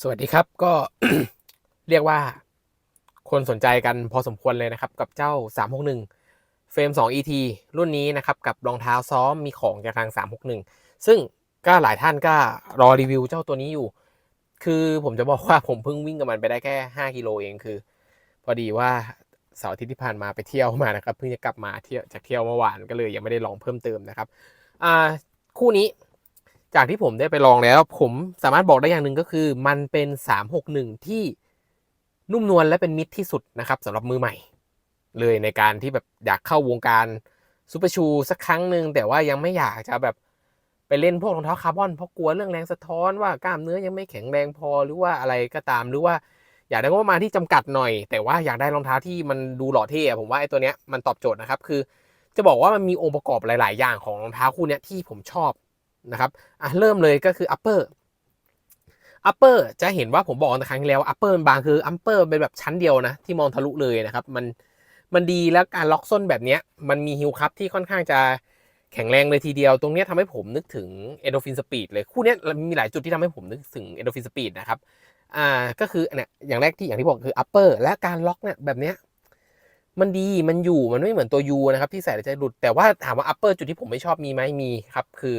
สวัสดีครับก็เรียกว่าคนสนใจกันพอสมควรเลยนะครับ กับเจ้า 361 เฟรม 2 ET รุ่นนี้นะครับ กับรองเท้าซ้อมมีของจากทาง 361 ซึ่งก็หลายท่านก็รอรีวิวเจ้าตัวนี้อยู่ คือผมจะบอกว่าผมเพิ่งวิ่งกับมันไปได้แค่ 5 กิโลเองคือ พอดีว่าเสาร์อาทิตย์ที่ผ่านมาไปเที่ยวมานะครับ เพิ่งจะกลับมาเที่ยวจากเที่ยวเมื่อวานก็เลยยังไม่ได้ลองเพิ่มเติมนะครับอ่าคู่นี้ จากที่ผมได้ไปลองแล้ว ผมสามารถบอกได้อย่างหนึ่งก็คือ มันเป็น 361 ที่นุ่มนวลและเป็นมิตรที่สุดนะครับสำหรับมือใหม่ เลยในการที่แบบอยากเข้าวงการซูเปอร์ชูสักครั้งหนึ่งแต่ว่ายังไม่อยากจะแบบไปเล่นพวกรองเท้าคาร์บอนเพราะกลัวเรื่องแรงสะท้อนว่ากล้ามเนื้อยังไม่แข็งแรงพอหรือว่าอะไรก็ตามหรือว่าอยากได้งบประมาณที่จำกัดหน่อย แต่ว่าอยากได้รองเท้าที่มันดูหล่อเท่ผมว่าไอ้ตัวเนี้ยมันตอบโจทย์นะครับคือ จะบอกว่ามันมีองค์ประกอบหลาย ๆ อย่างของรองเท้าคู่เนี้ยที่ผมชอบ นะครับอะเริ่มเลยก็คือ upper upper จะเห็นว่าผมบอกในครั้งที่แล้ว upper มันบางคือ upper เป็นแบบชั้นเดียวนะ ที่มองทะลุเลยนะครับ มันมันดีแล้วการล็อกส้นแบบนี้มันมีฮิลคัพที่ค่อนข้างจะแข็งแรงเลยทีเดียว ตรงนี้ทำให้ผมนึกถึง endorphin speed เลย คู่นี้มีหลายจุดที่ทำให้ผมนึกถึง endorphin speed นะครับ อ่า ก็คือเนี่ย อย่างแรกที่อย่างที่บอกคือ upper และการล็อกเนี่ยแบบเนี้ย มันดี มันอยู่ มันไม่เหมือนตัว U นะครับที่ใส่แล้วจะหลุด แต่ว่าถามว่า upper จุดที่ผมไม่ชอบมีไหมมีครับ คือ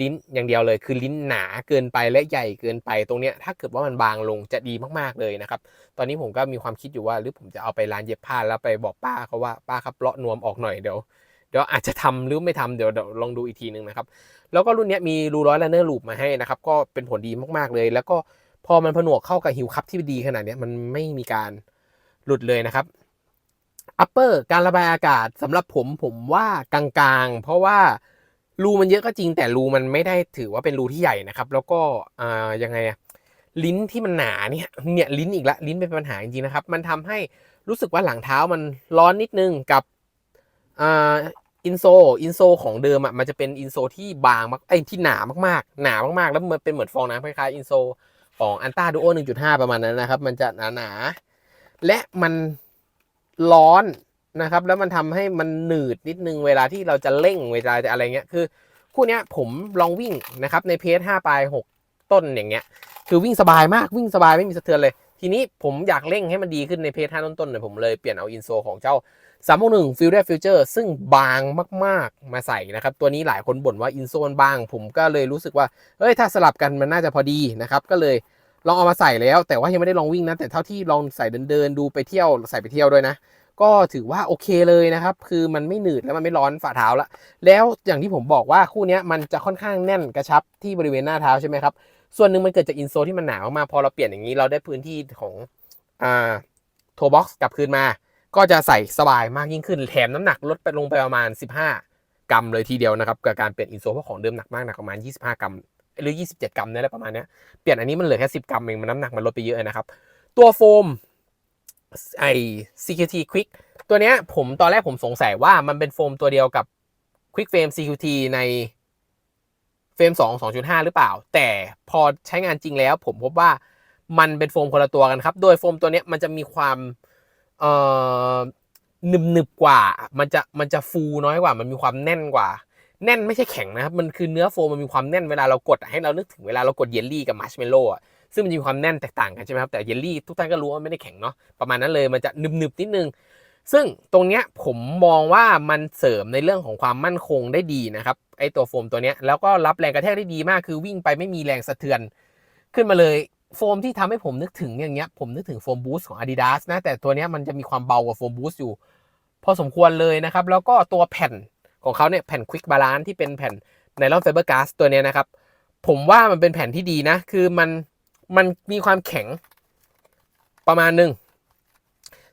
ลิ้นอย่างเดียวเลย คือลิ้นหนาเกินไปและใหญ่เกินไปตรงเนี้ยถ้าเกิดว่ามันบางลงจะดีมากๆเลยนะครับ ตอนนี้ผมก็มีความคิดอยู่ว่า หรือผมจะเอาไปร้านเย็บผ้าแล้วไปบอกป้าเขาว่าป้าครับเลาะนวมออกหน่อยเดี๋ยวเดี๋ยวอาจจะทำหรือไม่ทำเดี๋ยวเดี๋ยวลองดูอีกทีหนึ่งนะครับ แล้วก็รุ่นนี้มีรูร้อยแลนเนอร์ลูปมาให้นะครับ ก็เป็นผลดีมากๆเลย แล้วก็พอมันผนวกเข้ากับฮิวคัพที่ดีขนาดนี้มันไม่มีการหลุดเลยนะครับอัปเปอร์การระบายอากาศสำหรับผมผมว่ากลางๆ เพราะว่า รูมันเยอะก็จริงแต่รูมันไม่ได้ถือว่าเป็นรูที่ใหญ่นะครับ แล้วก็อ่ายังไงอะลิ้นที่มันหนาเนี่ยเนี่ยลิ้นอีกละลิ้นเป็นปัญหาจริงๆนะครับ มันทำให้รู้สึกว่าหลังเท้ามันร้อนนิดนึงกับอ่าอินโซอินโซของเดิมอะมันจะเป็นอินโซที่บางมากไอ้ที่หนามากๆ หนามากๆ แล้วมันเป็นเหมือนฟองน้ำคล้ายๆอินโซของอันต้าดูโอ1.5 ประมาณนั้นนะครับ มันจะหนาๆและมันร้อน นะครับ แล้วมันทำให้มันหนืดนิดนึงเวลาที่เราจะเร่งเวลาจะอะไรเงี้ยคือคู่เนี้ยผมลองวิ่งนะครับในเพจ5ปลาย6ต้นอย่างเงี้ย คือวิ่งสบายมากวิ่งสบายไม่มีสะเทือนเลย ทีนี้ผมอยากเร่งให้มันดีขึ้นในเพจ5ต้นๆเนี่ยผมเลยเปลี่ยนเอาอินโซของเจ้า361 f i e l d Future ซึ่งบางมาก ๆ มาใส่นะครับ ตัวนี้หลายคนบ่นว่าอินโซนบาง ผมก็เลยรู้สึกว่าเฮ้ยถ้าสลับกันมันน่าจะพอดีนะครับก็เลยลองเอามาใส่แล้ว แต่ว่ายังไม่ได้ลองวิ่งนะแต่เท่าที่ลองใส่เดินๆดูไปเที่ยวใส่ไปเที่ยวด้วยนะ ก็ถือว่าโอเคเลยนะครับ คือมันไม่หนืดแล้วมันไม่ร้อนฝ่าเท้าละ แล้วอย่างที่ผมบอกว่าคู่นี้มันจะค่อนข้างแน่นกระชับที่บริเวณหน้าเท้าใช่ไหมครับ ส่วนหนึ่งมันเกิดจากอินโซที่มันหนามากพอเราเปลี่ยนอย่างนี้เราได้พื้นที่ของอ่าโทบ็อกซ์กลับคืนมา ก็จะใส่สบายมากยิ่งขึ้น แถมน้ำหนักลดไปลงไปประมาณ 15 กรัมเลยทีเดียวนะครับกับการเปลี่ยนอินโซเพราะของเดิมหนักมากหนักประมาณ 25 กรัมหรือ 27 กรัมเนี่ยแหละประมาณนี้เปลี่ยนอันนี้มันเหลือแค่ 10 กรัมเองมันน้ำหนักมันลดไปเยอะนะครับ ตัวโฟม ไอ CQT Quick ตัวเนี้ยผมตอนแรกผมสงสัยว่ามันเป็นโฟมตัวเดียวกับ Quick Frame CQT ในเฟรม2 2.5 หรือเปล่า แต่พอใช้งานจริงแล้วผมพบว่ามันเป็นโฟมคนละตัวกันครับ โดยโฟมตัวเนี้ยมันจะมีความเอ่อหนึบหนึบๆกว่า มันจะมันจะฟูน้อยกว่า มันมีความแน่นกว่า แน่นไม่ใช่แข็งนะครับ มันคือเนื้อโฟมมันมีความแน่นเวลาเรากดให้เรานึกถึงเวลาเรากดเยลลี่กับมัชเมลโล่อะ ซึ่งมันจะมีความแน่นแตกต่างกันใช่ไหมครับแต่เยลลี่ทุกท่านก็รู้ว่าไม่ได้แข็งเนาะประมาณนั้นเลยมันจะหนึบหนึบๆนิดนึงซึ่งตรงเนี้ยผมมองว่ามันเสริมในเรื่องของความมั่นคงได้ดีนะครับไอตัวโฟมตัวเนี้ยแล้วก็รับแรงกระแทกได้ดีมากคือวิ่งไปไม่มีแรงสะเทือน ขึ้นมาเลยโฟมที่ทำให้ผมนึกถึงอย่างเงี้ยผมนึกถึงโฟมบูสต์ของ Adidas นะแต่ตัวเนี้ยมันจะมีความเบากว่าโฟมบูสต์อยู่ พอสมควรเลยนะครับ แล้วก็ตัวแผ่นของเขาเนี่ยแผ่นควิกบาลานที่เป็นแผ่นไนลอนไฟเบอร์กาซตัวเนี้ยนะครับ ผมว่ามันเป็นแผ่นที่ดีนะ คือมัน มันมีความแข็งประมาณหนึ่ง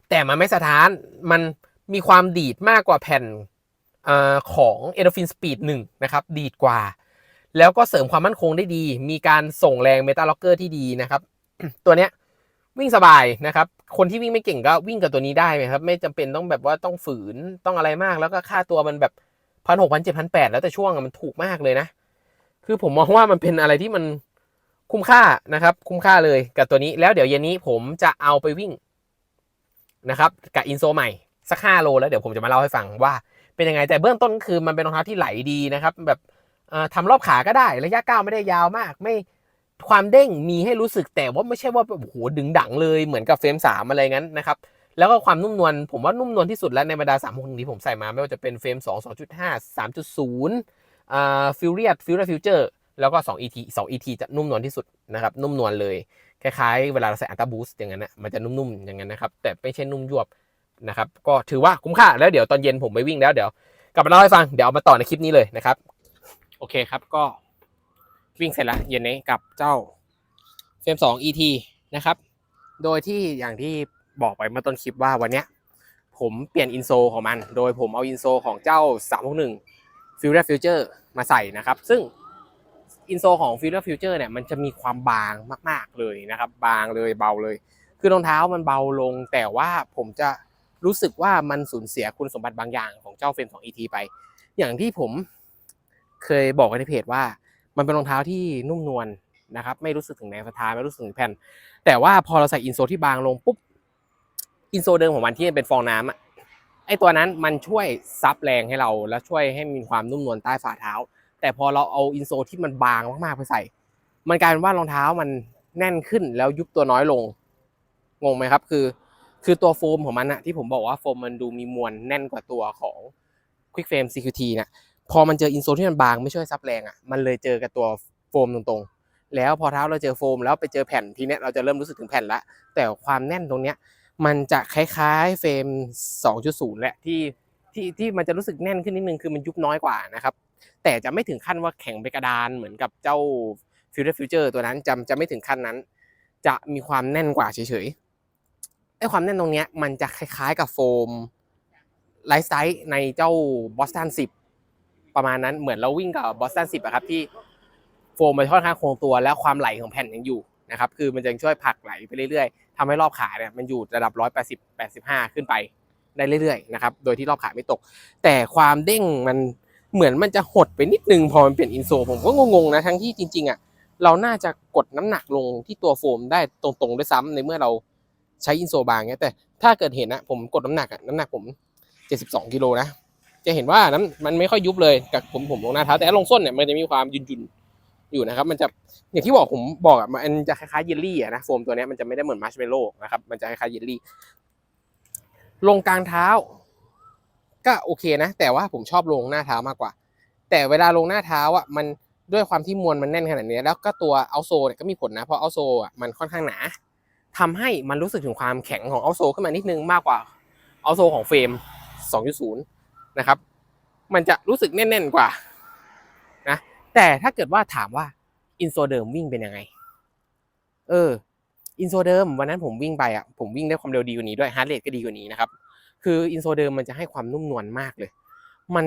แต่มันไม่สะท้านมันมีความดีดมากกว่าแผ่นอของ e n d o r p h i n Speed 1 นะครับ ดีดกว่า แล้วก็เสริมความมั่นคงได้ดี มีการส่งแรงเมตาล็อกเกอร์ที่ดีนะครับ ตัวเนี้ยวิ่งสบายนะครับ คนที่วิ่งไม่เก่งก็วิ่งกับตัวนี้ได้ไหมครับ ไม่จำเป็นต้องแบบว่าต้องฝืนต้องอะไรมาก แล้วก็ค่าตัวมันแบบพันหกพันเจ็ดพันแปดแล้วแต่ช่วงมันถูกมากเลยนะ คือผมมองว่ามันเป็นอะไรที่มัน คุ้มค่านะครับ คุ้มค่าเลยกับตัวนี้แล้วเดี๋ยวเย็นนี้ผมจะเอาไปวิ่งนะครับกับอินโซใหม่สักห้าโลแล้วเดี๋ยวผมจะมาเล่าให้ฟังว่าเป็นยังไงแต่เบื้องต้นคือมันเป็นรองเท้าที่ไหลดีนะครับ แบบเอ่อทำรอบขาก็ได้ระยะก้าวไม่ได้ยาวมาก ไม่ความเด้งมีให้รู้สึกแต่ว่าไม่ใช่ว่าแบบโอ้โหดึงดังเลยเหมือนกับเฟรมสามอะไรงั้นนะครับแล้วก็ความนุ่มนวลผมว่านุ่มนวลที่สุดแล้วในบรรดาสามคนที่ผมใส่มาไม่ว่าจะเป็นเฟรม2 2.5 3.0อ่าฟิวเรียตฟิวเรียฟิวเจอร์ แล้วก็ 2 ET 2 ET จะนุ่มนวลที่สุดนะครับ นุ่มนวลเลย คล้ายๆ เวลาเราใส่อัลตาบูสอย่างนั้นนะมันจะนุ่มๆอย่างนั้นนะครับ แต่ไม่ใช่นุ่มยวบนะครับ ก็ถือว่าคุ้มค่า แล้วเดี๋ยวตอนเย็นผมไปวิ่งแล้วเดี๋ยวกลับมาเล่าให้ฟัง เดี๋ยวเอามาต่อในคลิปนี้เลยนะครับ โอเคครับ ก็วิ่งเสร็จแล้วเย็นนี้กับเจ้าเฟรม2 ET นะครับ โดยที่อย่างที่บอกไปเมื่อต้นคลิปว่าวันเนี้ยผมเปลี่ยนอินโซของมัน โดยผมเอาอินโซของเจ้า 361 Future Future มาใส่นะครับ ซึ่ง อินโซของ Future Future เนี่ยมันจะมีความบางมาก ๆเลยนะครับ บางเลยเบาเลย คือรองเท้ามันเบาลง แต่ว่าผมจะรู้สึกว่ามันสูญเสียคุณสมบัติบางอย่างของเจ้าเฟรม2 ET ไป อย่างที่ผมเคยบอกไว้ในเพจว่า มันเป็นรองเท้าที่นุ่มนวลนะครับ ไม่รู้สึกถึงแรงสะท้านไม่รู้สึกถึงแผ่น แต่ว่าพอเราใส่อินโซที่บางลงปุ๊บอินโซเดิมของมันที่เป็นฟองน้ำอะไอตัวนั้นมันช่วยซับแรงให้เราและช่วยให้มีความนุ่มนวลใต้ฝ่าเท้า แต่พอเราเอาอินโซที่มันบางมากๆไปใส่ มันกลายเป็นว่ารองเท้ามันแน่นขึ้นแล้วยุบตัวน้อยลง งงไหมครับ คือ คือตัวโฟมของมันอะที่ผมบอกว่าโฟมมันดูมีมวลแน่นกว่าตัวของ Quick Frame CQT เนี่ยพอมันเจออินโซที่มันบางไม่ช่วยซับแรงอะมันเลยเจอกับตัวโฟมตรงๆ แล้วพอเท้าเราเจอโฟมแล้วไปเจอแผ่นทีเนี้ยเราจะเริ่มรู้สึกถึงแผ่นละแต่ความแน่นตรงเนี้ยมันจะคล้ายๆเฟรม 2.0 แหละที่ที่ที่มันจะรู้สึกแน่นขึ้นนิดนึงคือมันยุบน้อยกว่านะครับ แต่จะไม่ถึงขั้นว่าแข็งไปกระดานเหมือนกับเจ้า Future Future ตัวนั้นจะจะไม่ถึงขั้นนั้น จะมีความแน่นกว่าเฉยๆไอ้ความแน่นตรงเนี้ยมันจะคล้ายๆกับโฟมไลฟ์ไตล์ในเจ้า Boston 10ประมาณนั้นเหมือนเราวิ่งกับ Boston 10อะครับที่โฟมมันค่อนข้างคงตัวแล้วความไหลของแผ่นยังอยู่นะครับคือมันจะช่วยผลักไหลไปเรื่อยๆทำให้รอบขาเนี่ยมันอยู่ระดับ180 85ขึ้นไปได้เรื่อยๆนะครับโดยที่รอบขาไม่ตก แต่ความเด้งมัน เหมือนมันจะหดไปนิดนึงพอมันเปลี่ยนอินโซผมก็งงๆนะทั้งที่จริงๆอะเราน่าจะกดน้ำหนักลงที่ตัวโฟมได้ตรงๆด้วยซ้ำในเมื่อเราใช้อินโซบางเงี้ยแต่ถ้าเกิดเห็นนะผมกดน้ำหนักอะน้ำหนักผม 72กิโลนะจะเห็นว่าน้ำมันไม่ค่อยยุบเลยกับผมผมลงหน้าเท้าแต่ลงส้นเนี่ยมันจะมีความยุนยุนๆอยู่นะครับ มันจะอย่างที่บอกผมบอกอะมันจะคล้ายๆเยลลี่อะนะโฟมตัวนี้มันจะไม่ได้เหมือนมาร์ชเมลโล่นะครับมันจะคล้ายๆเยลลี่ลงกลางเท้า ก็โอเคนะ แต่ว่าผมชอบลงหน้าเท้ามากกว่า แต่เวลาลงหน้าเท้าอะมันด้วยความที่มวลมันแน่นขนาดนี้ แล้วก็ตัวเอาโซเนี่ยก็มีผลนะ เพราะเอาโซอะมันค่อนข้างหนาทำให้มันรู้สึกถึงความแข็งของเอาโซขึ้นมานิดนึงมากกว่าเอาโซของเฟรม 2.0 นะครับ มันจะรู้สึกแน่นๆกว่านะแต่ถ้าเกิดว่าถามว่าอินโซเดิมวิ่งเป็นยังไง เอออินโซเดิมวันนั้นผมวิ่งไปอะผมวิ่งได้ความเร็วดีกว่านี้ด้วยฮาร์ดเรทก็ดีกว่านี้นะครับ คืออินโซเดิมมันจะให้ความนุ่มนวลมากเลย มัน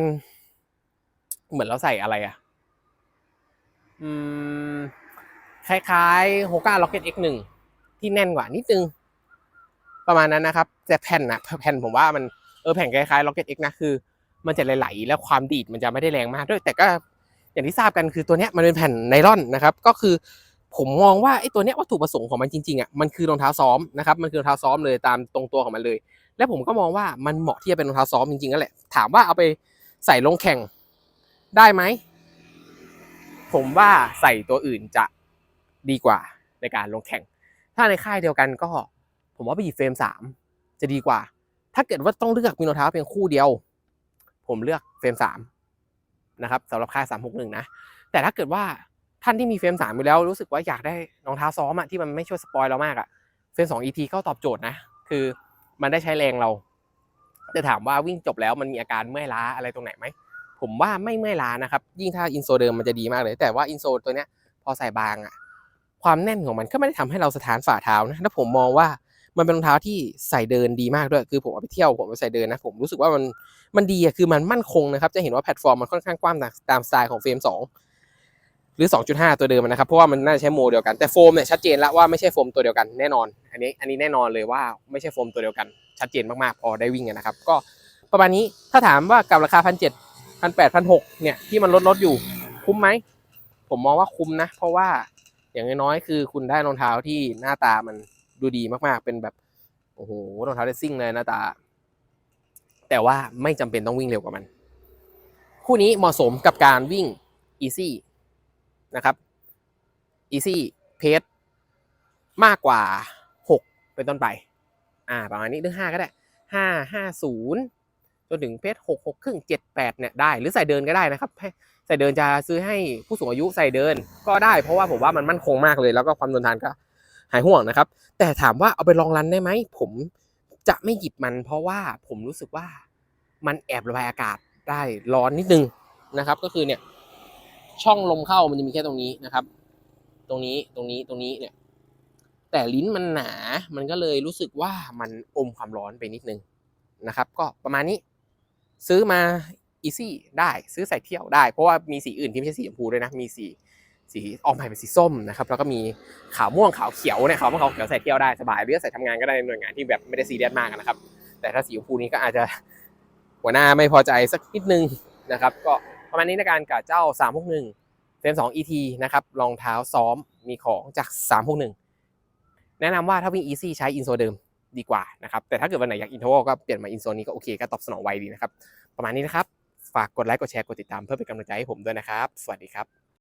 เหมือนเราใส่อะไรอะอืมคล้ายๆ Hoka Rocket X1 ที่แน่นกว่านิดนึง ประมาณนั้นนะครับ แต่แผ่นนะแผ่นผมว่ามันเออแผ่นคล้ายๆ Rocket X นะคือ มันจะไหลๆแล้วความดีดมันจะไม่ได้แรงมากด้วย แต่ก็อย่างที่ทราบกันคือตัวเนี้ยมันเป็นแผ่นไนล่อนนะครับ ก็คือผมมองว่าไอ้ตัวเนี้ยวัตถุประสงค์ของมันจริงๆอะมันคือรองเท้าซ้อมนะครับมันคือรองเท้าซ้อมเลยตามตรงตัวของมันเลย และผมก็มองว่ามันเหมาะที่จะเป็นรองเท้าซ้อมจริงๆนั่นแหละ ถามว่าเอาไปใส่ลงแข่งได้ไหม ผมว่าใส่ตัวอื่นจะดีกว่าในการลงแข่ง ถ้าในค่ายเดียวกันก็ ผมว่าไปหยิบเฟรมสามจะดีกว่า ถ้าเกิดว่าต้องเลือกมีรองเท้าเพียงคู่เดียว ผมเลือกเฟรมสามนะครับสำหรับค่ายสามหกหนึ่งนะ แต่ถ้าเกิดว่าท่านที่มีเฟรมสามอยู่แล้วรู้สึกว่าอยากได้รองเท้าซ้อมอะที่มันไม่ช่วยสปอยเรามากอะเฟรมสอง EP ก็ตอบโจทย์นะ คือ มันได้ใช้แรงเราแต่ถามว่าวิ่งจบแล้วมันมีอาการเมื่อยล้าอะไรตรงไหนไหม ผมว่าไม่เมื่อยล้านะครับ ยิ่งถ้าอินโซเดิมมันจะดีมากเลย แต่ว่าอินโซตัวเนี้ยพอใส่บางอะความแน่นของมันก็ไม่ได้ทำให้เราสถานฝ่าเท้านะถ้าผมมองว่ามันเป็นรองเท้าที่ใส่เดินดีมากด้วย คือผมเอาไปเที่ยวผมไปใส่เดินนะ ผมรู้สึกว่ามันมันดีอะคือมันมั่นคงนะครับ จะเห็นว่าแพลตฟอร์มมันค่อนข้างกว้างตามสไตล์ของเฟรม2 หรือ 2.5 ตัวเดิมนะครับ เพราะว่ามันน่าจะใช้โมเดียวกัน แต่โฟมเนี่ยชัดเจนแล้วว่าไม่ใช่โฟมตัวเดียวกันแน่นอน อันนี้อันนี้แน่นอนเลยว่าไม่ใช่โฟมตัวเดียวกัน ชัดเจนมากๆพอได้วิ่งนนะครับ ก็ประมาณนี้ถ้าถามว่ากับราคาพันเจ็ดพันแปดพันหกเนี่ยที่มันลดลดอยู่คุ้มไหม ผมมองว่าคุ้มนะ เพราะว่าอย่างน้อยๆคือคุณได้รองเท้าที่หน้าตามันดูดีมากๆ เป็นแบบโอ้โหรองเท้าเรซซิ่งเลยหน้าตา แต่ว่าไม่จำเป็นต้องวิ่งเร็วกว่ามัน คู่นี้เหมาะสมกับการวิ่ง easy นะครับ easy เพจมากกว่าหกเป็นต้นไป อ่า ประมาณนี้เรื่องห้าก็ได้ห้าห้าศูนย์จนถึงเพจหกหกครึ่งเจ็ดแปดเนี่ยได้ หรือใส่เดินก็ได้นะครับให้ใส่เดินจะซื้อให้ผู้สูงอายุใส่เดินก็ได้ เพราะว่าผมว่ามันมั่นคงมากเลย แล้วก็ความทนทานก็หายห่วงนะครับ แต่ถามว่าเอาไปลองรันได้ไหม ผมจะไม่หยิบมัน เพราะว่าผมรู้สึกว่ามันแอบระบายอากาศได้ร้อนนิดนึงนะครับ ก็คือเนี่ย ช่องลมเข้ามันจะมีแค่ตรงนี้นะครับ ตรงนี้ตรงนี้ตรงนี้เนี่ย แต่ลิ้นมันหนามันก็เลยรู้สึกว่ามันอมความร้อนไปนิดนึงนะครับ ก็ประมาณนี้ ซื้อมาอีซี่ได้ซื้อใส่เที่ยวได้ เพราะว่ามีสีอื่นที่ไม่ใช่สีชมพูด้วยนะ มีสีสีออกมาเป็นสีส้มนะครับ แล้วก็มีขาวม่วงขาวเขียวเนี่ยขาวม่วงขาวเขียวใส่เที่ยวได้สบายหรือใส่ทำงานก็ได้ในหน่วยงานที่แบบไม่ได้ซีเรียสมากนะครับ แต่ถ้าสีชมพูนี้ก็อาจจะหัวหน้าไม่พอใจสักนิดนึงนะครับ ก็ ประมาณนี้ในการกับเจ้า 361 เฟรม2 ET นะครับรองเท้าซ้อมมีของจาก 361 แนะนำว่าถ้าวิ่ง easy ใช้อินโซเดิมดีกว่านะครับแต่ถ้าเกิดวันไหนอยากอินโทรก็เปลี่ยนมาอินโซนี้ก็โอเคก็ตอบสนองไวดีนะครับ ประมาณนี้นะครับ ฝากกดไลค์กดแชร์กดติดตามเพื่อเป็นกำลังใจให้ผมด้วยนะครับ สวัสดีครับ